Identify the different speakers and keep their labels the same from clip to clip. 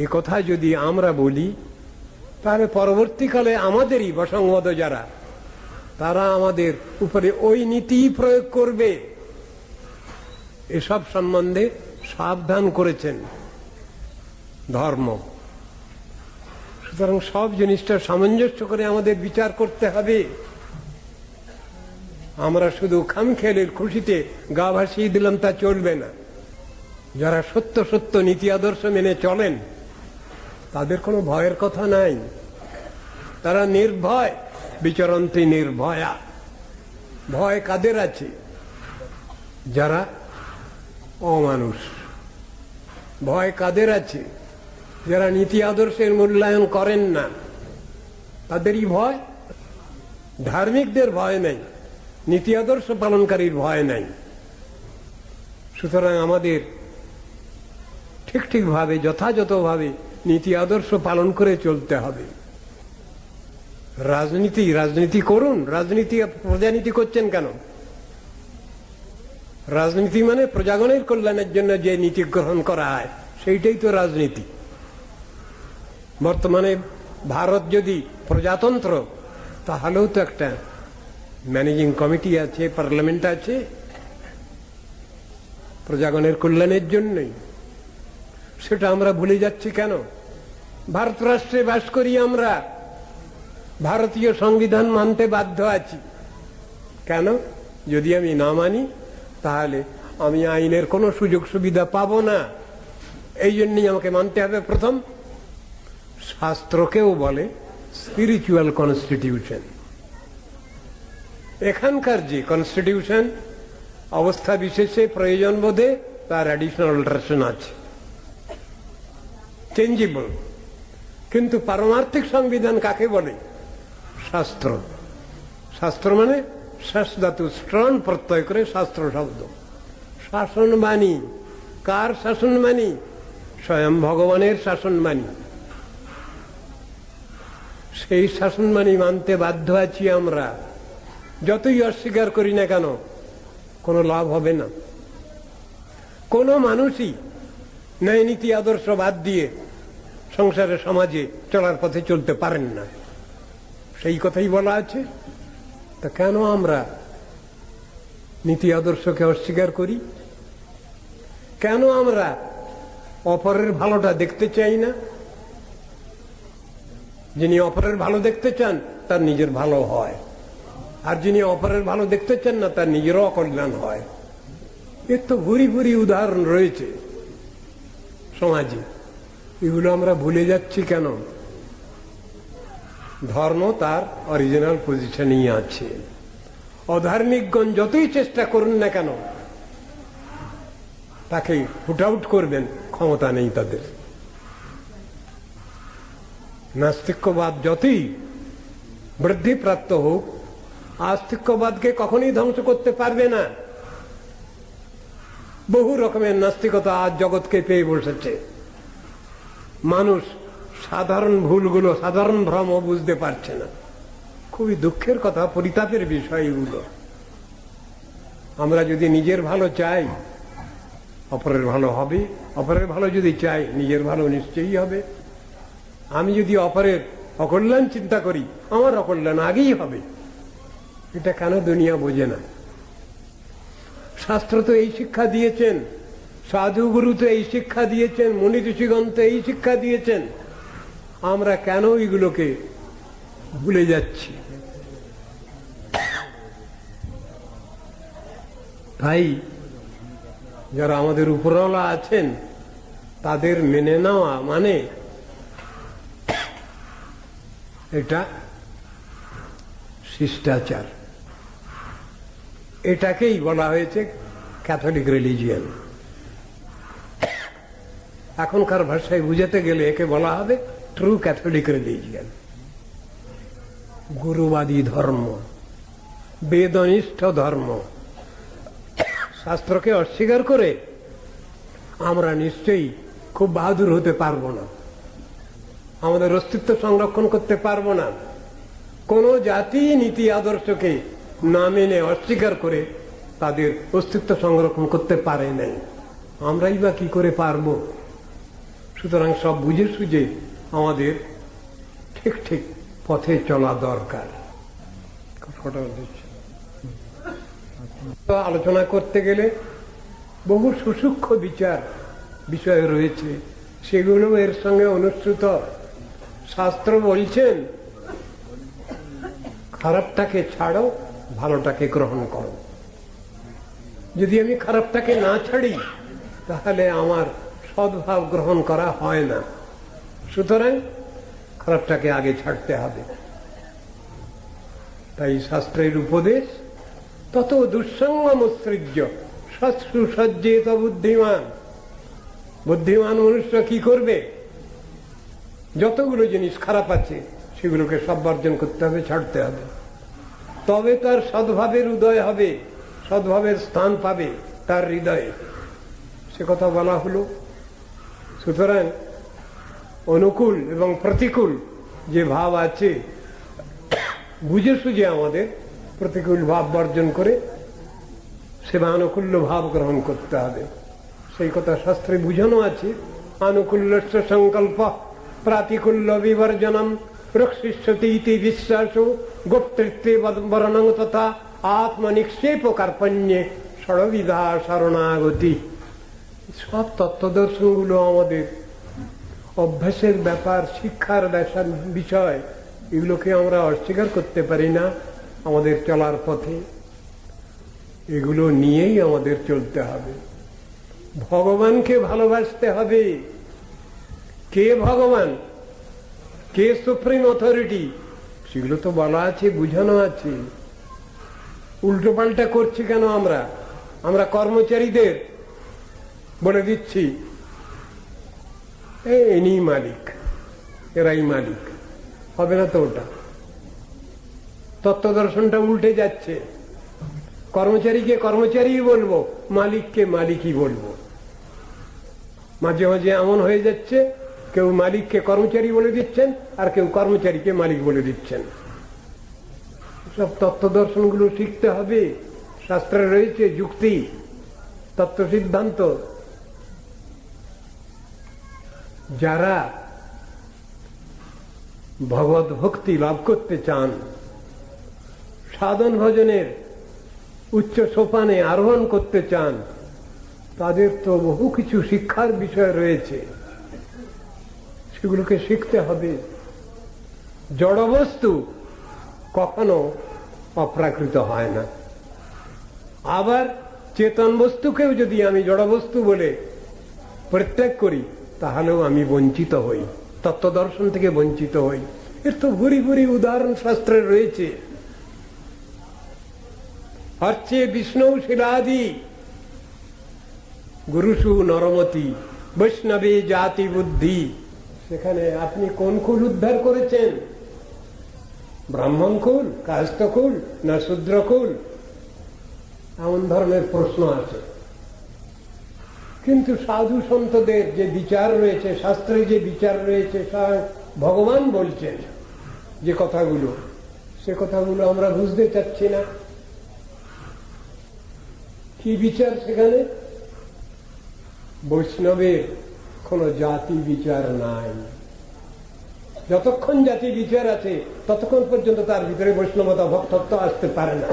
Speaker 1: এ কথা যদি আমরা বলি, তাহলে পরবর্তীকালে আমাদেরই বসংবদ যারা, তারা আমাদের উপরে ওই নীতি প্রয়োগ করবে। এসব সম্বন্ধে সাবধান করেছেন ধর্ম। সুতরাং সব জিনিসটা সামঞ্জস্য করে আমাদের বিচার করতে হবে। আমরা শুধু খামখেলের খুশিতে গা ভাসিয়ে দিলাম তা চলবে না। যারা সত্য সত্য নীতি আদর্শ মেনে চলেন তাদের কোনো ভয়ের কথা নাই। তারা নির্ভয় বিচরন্তি নির্ভয়া। ভয় কাদের আছে? যারা অমানুষ। ভয় কাদের আছে? যারা নীতি আদর্শের মূল্যায়ন করেন না। তাদেরই ভয়? ধার্মিকদের ভয় নেই। নীতি আদর্শ পালনকারীর ভয় নাই। সুতরাং আমাদের ঠিক ঠিকভাবে, যথাযথভাবে নীতি আদর্শ পালন করে চলতে হবে। রাজনীতি রাজনীতি করুন। রাজনীতি, প্রজানীতি করছেন কেন? রাজনীতি মানে প্রজাগণের কল্যাণের জন্য যে নীতি গ্রহণ করা হয়, সেইটাই তো রাজনীতি। বর্তমানে ভারত যদি প্রজাতন্ত্র, তাহলেও তো একটা ম্যানেজিং কমিটি আছে, পার্লামেন্ট আছে, প্রজাগণের কল্যাণের জন্যই। সেটা আমরা ভুলে যাচ্ছি কেন? ভারত রাষ্ট্রে বাস করি আমরা। ভারতীয় সংবিধান মানতে বাধ্য আছি। কেন? যদি আমি না মানি, তাহলে আমি আইনের কোনো সুযোগ সুবিধা পাবো না। এই জন্যই আমাকে মানতে হবে প্রথম। শাস্ত্রকেও বলে স্পিরিচুয়াল কনস্টিটিউশন এখানকার যে কনস্টিটিউশন অবস্থা বিশেষে প্রয়োজন বোধে তার অ্যাডিশনাল অল্টারেশন আছে। চেঞ্জেবল কিন্তু পারমার্থিক সংবিধান কাকে বলে? শাস্ত্র। শাস্ত্র মানে শ্বাস ধাতু, স্ট্রন প্রত্যয় করে শাস্ত্র শব্দ। শাসন বাণী কার শাসন বাণী স্বয়ং ভগবানের শাসন বাণী সেই শাসন বাণী মানতে বাধ্য আছি আমরা। যতই অস্বীকার করি না কেন, কোনো লাভ হবে না। কোনো মানুষই ন্যায় নীতি আদর্শ বাদ দিয়ে সংসারে, সমাজে চলার পথে চলতে পারেন না। সেই কথাই বলা আছে। তা কেন আমরা নীতি আদর্শকে অস্বীকার করি? কেন আমরা অপরের ভালোটা দেখতে চাই না? যিনি অপরের ভালো দেখতে চান, তার নিজের ভালো হয়। আর যিনি অপরের ভালো দেখতে চান না, তার নিজেরও অকল্যাণ হয়। এর তো ভুরি ভুরি উদাহরণ রয়েছে সমাজে। এগুলো আমরা ভুলে যাচ্ছি কেন? ধর্ম তার অরিজিনাল পজিশনেই আছে। অধার্মিকগণ যতই চেষ্টা করুন না কেন, তাকে ফুট আউট করবেন, ক্ষমতা নেই তাদের। নাস্তিক্যবাদ যতই বৃদ্ধিপ্রাপ্ত হোক আস্তিক্যবাদকে কখনই ধ্বংস করতে পারবে না। বহু রকমের নাস্তিকতা আজ জগৎকে পেয়ে বসেছে। মানুষ সাধারণ ভুলগুলো, সাধারণ ভ্রম বুঝতে পারছে না। খুবই দুঃখের কথা, পরিতাপের বিষয় এগুলো। আমরা যদি নিজের ভালো চাই, অপরের ভালো হবে। অপরের ভালো যদি চাই, নিজের ভালো নিশ্চয়ই হবে। আমি যদি অপরের অকল্যাণ চিন্তা করি, আমার অকল্যাণ আগেই হবে। এটা কেন দুনিয়া বোঝে না? শাস্ত্র তো এই শিক্ষা দিয়েছেন সাধুগুরু তো এই শিক্ষা দিয়েছেন, মুনি ঋষিগণ তো এই শিক্ষা দিয়েছেন। আমরা কেন এগুলোকে ভুলে যাচ্ছি? তাই যারা আমাদের উপরওয়ালা আছেন, তাদের মেনে নেওয়া মানে এটা শিষ্টাচার। এটাকেই বলা হয়েছে ক্যাথলিক রিলিজিয়ান এখনকার ভাষায় বুঝাতে গেলে একে বলা হবে ট্রু ক্যাথলিক রিলিজিয়ান গুরুবাদী ধর্ম, বেদনিষ্ঠ ধর্ম। শাস্ত্রকে অস্বীকার করে আমরা নিশ্চয়ই খুব বাহাদুর হতে পারব না। আমাদের অস্তিত্ব সংরক্ষণ করতে পারব না। কোন জাতি, নীতি, আদর্শকে না মেনে অস্বীকার করে তাদের অস্তিত্ব সংরক্ষণ করতে পারে নাই। আমরাই বা কি করে পারব? সুতরাং সব বুঝে সুঝে আমাদের ঠিক ঠিক পথে চলা দরকার। আলোচনা করতে গেলে বহু সুসূক্ষ্ম বিচার বিষয় রয়েছে। সেগুলো এর সঙ্গে অনুসৃত শাস্ত্র বলছেন, খারাপটাকে ছাড়ো, ভালোটাকে গ্রহণ করো। যদি আমি খারাপটাকে না ছাড়ি, তাহলে আমার সদ্ভাব গ্রহণ করা হয় না। সুতরাং খারাপটাকে আগে ছাড়তে হবে। তাই শাস্ত্রের উপদেশ, তত দুঃসঙ্গমসৃজ্য সৎসুসজ্জিত বুদ্ধিমান। বুদ্ধিমান মনুষ্য কি করবে? যতগুলো জিনিস খারাপ আছে, সেগুলোকে সব বর্জন করতে হবে, ছাড়তে হবে। তবে তার সদ্ভাবের উদয় হবে, সদ্ভাবের স্থান পাবে তার হৃদয়ে। সে কথা বলা হলো। সুতরাং অনুকূল এবং প্রতিকূল যে ভাব আছে, বুঝে সুঝে আমাদের প্রতিকূল ভাব বর্জন করে সেবা সেবানুকূল্য ভাব গ্রহণ করতে হবে। সেই কথা শাস্ত্রে বুঝানো আছে আনুকূল্য সংকল্প প্রাতিকূল্য বিবর্জনম রক্ষিষ্যতি বিশ্বাস গোপ্তৃত্বে বর্ণং তথা আত্মনিক্ষেপ কার্পণ্যে ষড়বিধা শরণাগতি। সব তত্ত্বদর্শনগুলো আমাদের অভ্যাসের ব্যাপার, শিক্ষার বিষয়, এগুলোকে আমরা অস্বীকার করতে পারি না আমাদের চলার পথে। এগুলো নিয়েই আমাদের চলতে হবে। ভগবানকে ভালোবাসতে হবে। কে ভগবান? কে সুপ্রিম অথরিটি? সেগুলো তো বলা আছে, বুঝানো আছে। উল্টো পাল্টা করছি কেন আমরা? আমরা কর্মচারীদের বলে দিচ্ছি, এ, ইনি মালিক, এরাই মালিক, হবে না তো ওটা? তত্ত্ব দর্শনটা উল্টে যাচ্ছে। কর্মচারীকে কর্মচারী বলব, মালিককে মালিকই বলব। মাঝে মাঝে এমন হয়ে যাচ্ছে, কেউ মালিককে কর্মচারী বলে দিচ্ছেন, আর কেউ কর্মচারীকে মালিক বলে দিচ্ছেন। সব তত্ত্ব দর্শনগুলো শিখতে হবে। শাস্ত্রে রয়েছে যুক্তি, তত্ত্ব সিদ্ধান্ত। যারা ভগবত ভক্তি লাভ করতে চান সাধন ভজনের উচ্চ সোপানে আরোহণ করতে চান, তাদের তো বহু কিছু শিক্ষার বিষয় রয়েছে। সেগুলোকে শিখতে হবে। জড়বস্তু কখনো অপ্রাকৃত হয় না। আবার চেতন বস্তুকেও যদি আমি জড়বস্তু বলে পরিত্যাগ করি তাহলেও আমি বঞ্চিত হই। তত্ত্বদর্শন থেকে বঞ্চিত হই। এর তো ভুরি ভুরি উদাহরণ শাস্ত্রে রয়েছে। হচ্ছে বিষ্ণু শিলাদি, গুরুসু নরমতি, বৈষ্ণবে জাতি বুদ্ধি। সেখানে আপনি কোন কুল উদ্ধার করেছেন? ব্রাহ্মণ কুল কাস্ত কুল না শূদ্র কুল এমন ধরনের প্রশ্ন আছে। কিন্তু সাধু সন্তদের যে বিচার রয়েছে, শাস্ত্রে যে বিচার রয়েছে ভগবান বলছেন যে কথাগুলো। সে কথাগুলো আমরা বুঝতে চাচ্ছি না। কি বিচার সেখানে? বৈষ্ণবের কোন জাতি বিচার নাই। যতক্ষণ জাতি বিচার আছে, ততক্ষণ পর্যন্ত তার ভিতরে বৈষ্ণবতা, ভক্তত্ব আসতে পারে না।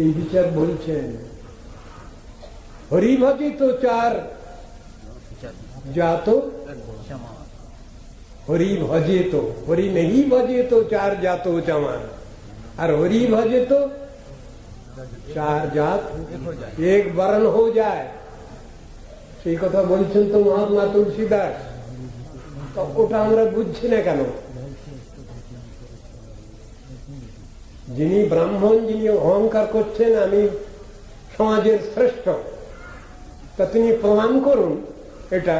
Speaker 1: এই বিচার বলছেন হরিভজিত চার। जातो হরি ভজে তো হরি নেই ভজে তো চার জাত চামান আর হরি ভজে তো চার জাত, এক বরণ হো যায়। সেই কথা বলছেন তো মহাত্মা তুলসীদাস। ওটা আমরা বুঝছি না কেন? যিনি ব্রাহ্মণ, যিনি অহংকার করছেন, আমি সমাজের শ্রেষ্ঠ। তা তিনি প্রমাণ করুন, এটা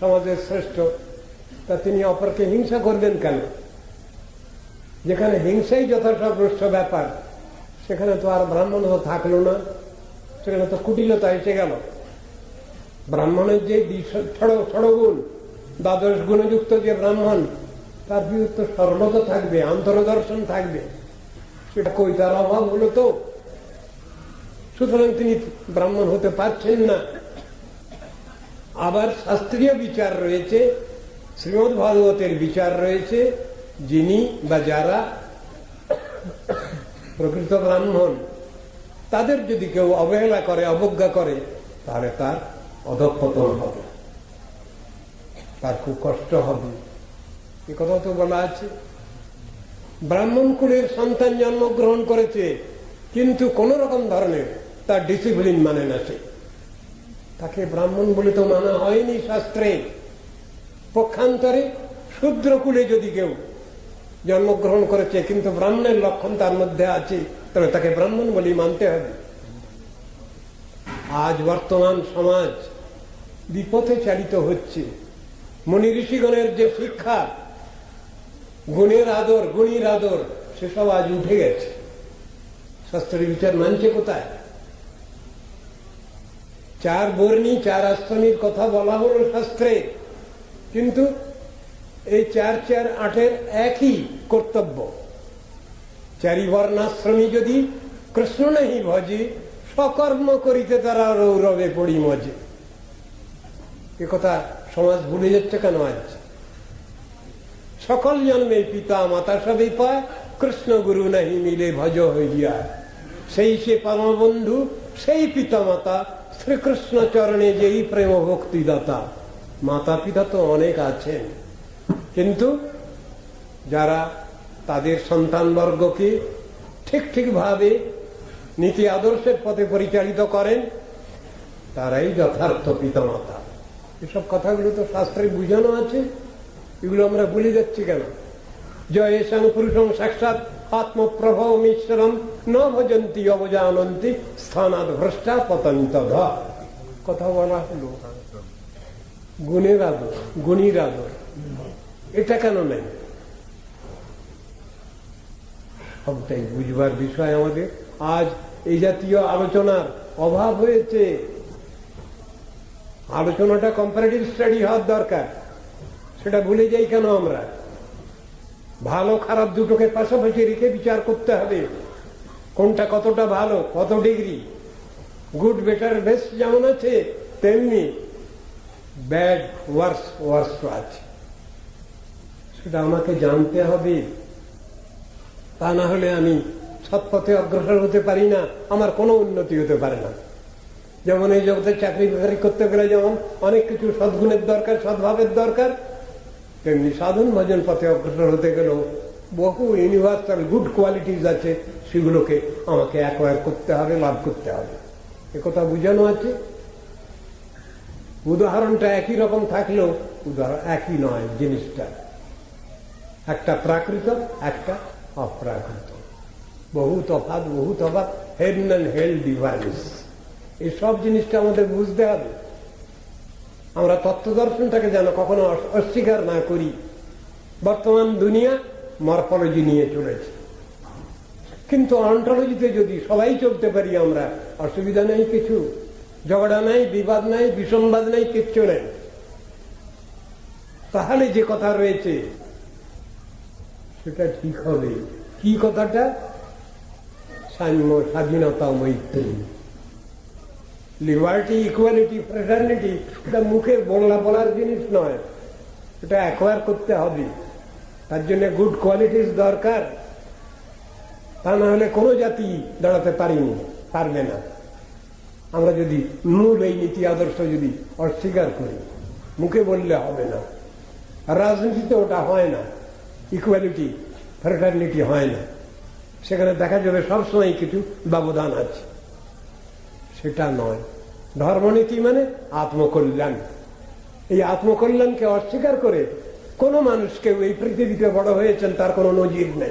Speaker 1: সমাজের শ্রেষ্ঠ। তা তিনি অপরকে হিংসা করবেন কেন? যেখানে হিংসাই যথার্থ ব্যাপার, সেখানে তো আর ব্রাহ্মণ থাকল না, সেখানে তো কুটিলতা এসে গেল। ব্রাহ্মণের যে ছড়গুণ দ্বাদশ গুণযুক্ত যে ব্রাহ্মণ, তার বিরুদ্ধ সরলতা থাকবে আন্তরদর্শন থাকবে। সেটা কই তার অভাব হলো তো? সুতরাং তিনি ব্রাহ্মণ হতে পারছেন না। আবার শাস্ত্রীয় বিচার রয়েছে, শ্রীমদ ভাগবতের বিচার রয়েছে, যিনি বা যারা প্রকৃত ব্রাহ্মণ, তাদের যদি কেউ অবহেলা করে, অবজ্ঞা করে, তাহলে তার অধঃপতন হবে। তার খুব কষ্ট হবে। এ কথা তো বলা আছে। ব্রাহ্মণ কুলের সন্তান জন্মগ্রহণ করেছে, কিন্তু কোন রকম ধরনের তার ডিসিপ্লিন মানে না সে। তাকে ব্রাহ্মণ বলে তো মানা হয়নি শাস্ত্রে। পক্ষান্তরে শূদ্র কুলে যদি কেউ জন্মগ্রহণ করেছে, কিন্তু ব্রাহ্মণের লক্ষণ তার মধ্যে আছে তবে তাকে ব্রাহ্মণ বলেই মানতে হবে। আজ বর্তমান সমাজ বিপথে চালিত হচ্ছে। মনি ঋষিগণের যে শিক্ষা, গুণের আদর, গুণীর আদর, সেসব আজ উঠে গেছে। শাস্ত্রের বিচার মানছে কোথায়? চার বর্ণী, চার আশ্রমীর কথা বলা হলো শাস্ত্রে। কিন্তু এই চার চার, আটের একই কর্তব্য। চারি বর্ণাশ্রমী যদি কৃষ্ণ নেই ভজে সকর্ম করিতে তারা রৌরবে পড়ি মজে। এ কথা সমাজ ভুলে যাচ্ছে কেন আজ? সকল জন্মে পিতা মাতা সবই পায়, কৃষ্ণ গুরু নাহি মিলে ভজ হইয়া। সেই সে পরমবন্ধু, সেই পিতা মাতা শ্রীকৃষ্ণ চরণে যেই প্রেম ভক্তি দাতা, মাতা পিতা তো অনেক আছেন। কিন্তু যারা তাদের সন্তানবর্গকে ঠিক ঠিকভাবে নীতি আদর্শের পথে পরিচালিত করেন, তারাই যথার্থ পিতামাতা। এসব কথাগুলো তো শাস্ত্রে বুঝানো আছে, এগুলো আমরা ভুলে যাচ্ছি কেন? জয় সং পুরুষং সাক্ষাৎ। আত্মপ্রভব মিশ্রম ন ভজন্তি অবজানন্তি স্থানাদ ভ্রষ্টা পতন্ত কথা বলা হলো। গুণের আদর গুণীর আদর এটা কেন নেই? সবটাই বুঝবার বিষয় আমাদের। আজ এই জাতীয় আলোচনার অভাব হয়েছে। আলোচনাটা কম্পারেটিভ স্টাডি হওয়ার দরকার। সেটা ভুলে যাই কেন আমরা? ভালো খারাপ দুটোকে পাশাপাশি রেখে বিচার করতে হবে। কোনটা কতটা ভালো, কত ডিগ্রি? গুড, বেটার, বেস্ট যেমন আছে, তেমনি ব্যাড, ওয়ার্স ওয়ার্স আছে। সেটা আমাকে জানতে হবে। তা না হলে আমি সৎপথে অগ্রসর হতে পারি না, আমার কোনো উন্নতি হতে পারে না। যেমন এই জগতে চাকরি বাকরি করতে গেলে যেমন অনেক কিছু সদ্গুণের দরকার, সদ্ভাবের দরকার তেমনি সাধন ভজন পথে অগ্রসর হতে গেলেও বহু ইউনিভার্সাল গুড কোয়ালিটিস আছে, সেগুলোকে আমাকে অ্যাকোয়ার করতে হবে, লাভ করতে হবে। কথা বুঝানো আছে। উদাহরণটা একই রকম থাকলেও উদাহরণ একই নয় জিনিসটা। একটা প্রাকৃত, একটা অপ্রাকৃত। বহু তফাৎ, বহু তফাত হেডন অ্যান্ড হেল ডিভাইস। এইসব জিনিসটা আমাদের বুঝতে হবে। আমরা তত্ত্ব দর্শনটাকে যেন কখনো অস্বীকার না করি। বর্তমান দুনিয়া মরফোলজি নিয়ে চলেছে। কিন্তু অন্টোলজিতে যদি সবাই চলতে পারি আমরা, অসুবিধা নেই কিছু। ঝগড়া নাই, বিবাদ নাই, বিসম্বাদ নাই, কিচ্ছু নেই। তাহলে যে কথা রয়েছে, সেটা ঠিক হবে। কি কথাটা? স্বাধীনতা মৈত্রী। লিবার্টি ইকুয়ালিটি ফ্রেটার্নিটি এটা মুখে বললা বলার জিনিস নয়। এটা অ্যাকোয়ার করতে হবে। তার জন্য গুড কোয়ালিটিস দরকার। তা না হলে কোনো জাতি দাঁড়াতে পারিনি, পারবে না। আমরা যদি মূল এই নীতি আদর্শ যদি অস্বীকার করি, মুখে বললে হবে না। রাজনীতিতে ওটা হয় না। ইকুয়ালিটি ফ্রেটার্নিটি হয় না। সেখানে দেখা যাবে সবসময় কিছু ব্যবধান আছে। সেটা নয়। ধর্মনীতি মানে আত্মকল্যাণ। এই আত্মকল্যাণকে অস্বীকার করে কোন মানুষকে এই পৃথিবীতে বড় হয়েছেন, তার কোনো নজির নেই।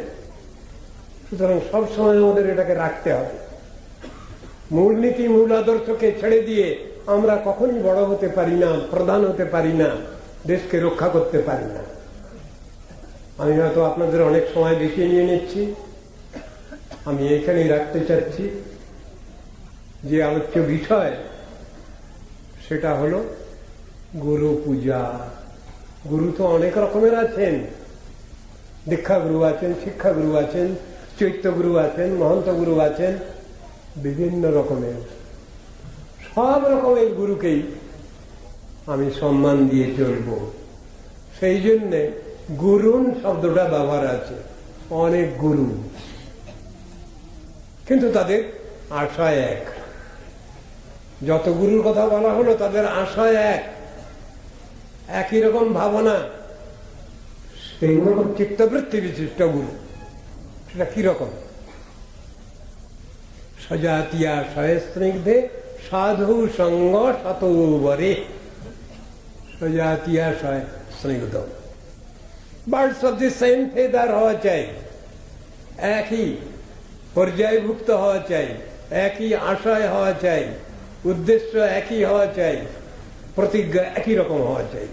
Speaker 1: সুতরাং সবসময় আমাদের এটাকে রাখতে হবে। মূলনীতি, মূল আদর্শকে ছেড়ে দিয়ে আমরা কখনই বড় হতে পারি না, প্রধান হতে পারি না, দেশকে রক্ষা করতে পারি না। আমি হয়তো আপনাদের অনেক সময় দেখিয়ে নিয়ে নিচ্ছি। আমি এখানেই রাখতে চাচ্ছি। যে আলোচ্য বিষয়, সেটা হলো গুরু পূজা। গুরু তো অনেক রকমের আছেন। দীক্ষা গুরু আছেন শিক্ষা গুরু আছেন চৈত্য গুরু আছেন মহন্ত গুরু আছেন, বিভিন্ন রকমের। সব রকমের গুরুকেই আমি সম্মান দিয়ে চলব। সেই জন্যে গুরুন শব্দটা ব্যবহার আছে, অনেক গুরু। কিন্তু তাদের আশা এক। যত গুরুর কথা বলা হলো, তাদের আশা এক। একই রকম ভাবনা। সেই রকম চিত্তবৃত্তি বিশিষ্ট গুরু। সেটা কীরকম সজাতিয়া সহস্নিগ্ধে সাধু সঙ্গ শতবরে সজাতিয়া স্নিগ্ধ। Birds of the same feather হওয়া চাই। একই পর্যায়ভুক্ত হওয়া চাই। একই আশায় হওয়া চাই। উদ্দেশ্য একই হওয়া চাই, প্রতিজ্ঞা একই রকম হওয়া চাই।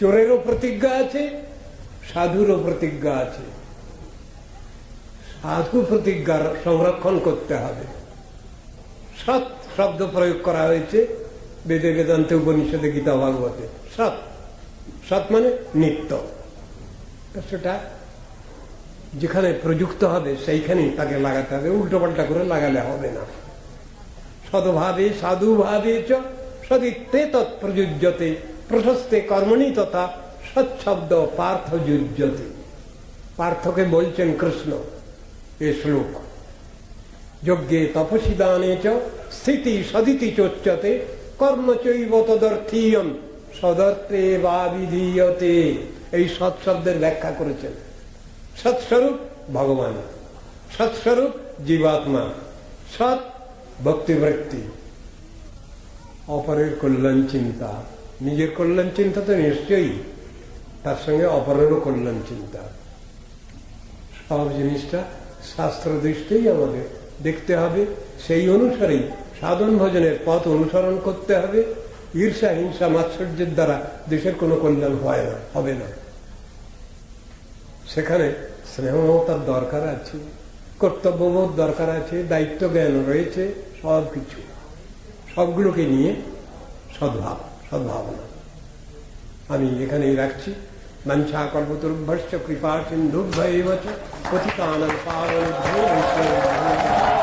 Speaker 1: চোরেরও প্রতিজ্ঞা আছে, সাধুরও প্রতিজ্ঞা আছে। সাধু প্রতিজ্ঞার সংরক্ষণ করতে হবে। সৎ শব্দ প্রয়োগ করা হয়েছে, বেদে বেদান্তে উপনিষদে গীতা ভাগবতে। সৎ। সৎ মানে নিত্য। সেটা যেখানে প্রযুক্ত হবে, সেইখানেই তাকে লাগাতে হবে। উল্টো পাল্টা করে লাগালে হবে না। সদভাবে সাধুভাবে চ সদিত্তে তৎপ্রযুজ্যতে প্রশস্তে কর্মণি তথা সৎশব্দ পার্থ যুজ্যতে। পার্থকে বলছেন কৃষ্ণ, এ শ্লোক। যজ্ঞে তপসি দানে চ স্থিতি সদিতি চোচ্যতে কর্ম চৈব সদর্থে বা বিধীয়তে। এই সৎশব্দের ব্যাখ্যা করেছেন। সৎস্বরূপ ভগবান, সৎস্বরূপ জীবাত্মা, সৎ ভক্তিবৃত্তি অপরের কল্যাণ চিন্তা নিজের কল্যাণ চিন্তা তো নিশ্চয়ই তার সঙ্গে অপরেরও কল্যাণ চিন্তা সব জিনিসটা শাস্ত্র দৃষ্টিই আমাদের দেখতে হবে সেই অনুসারেই সাধন ভজনের পথ অনুসরণ করতে হবে ঈর্ষা হিংসা মাৎসর্যের দ্বারা দেশের কোনো কল্যাণ হয় না হবে না সেখানে স্নেহমতার দরকার আছে কর্তব্যবোধ দরকার আছে দায়িত্ব জ্ঞান রয়েছে সব কিছু সবগুলোকে নিয়ে সদ্ভাব, সদ্ভাবনা। আমি এখানেই রাখছি। মঞ্চা কল্পতুর্ভশ্চ কৃপা সিন্ধু বছর পতিতানন্দ পাবন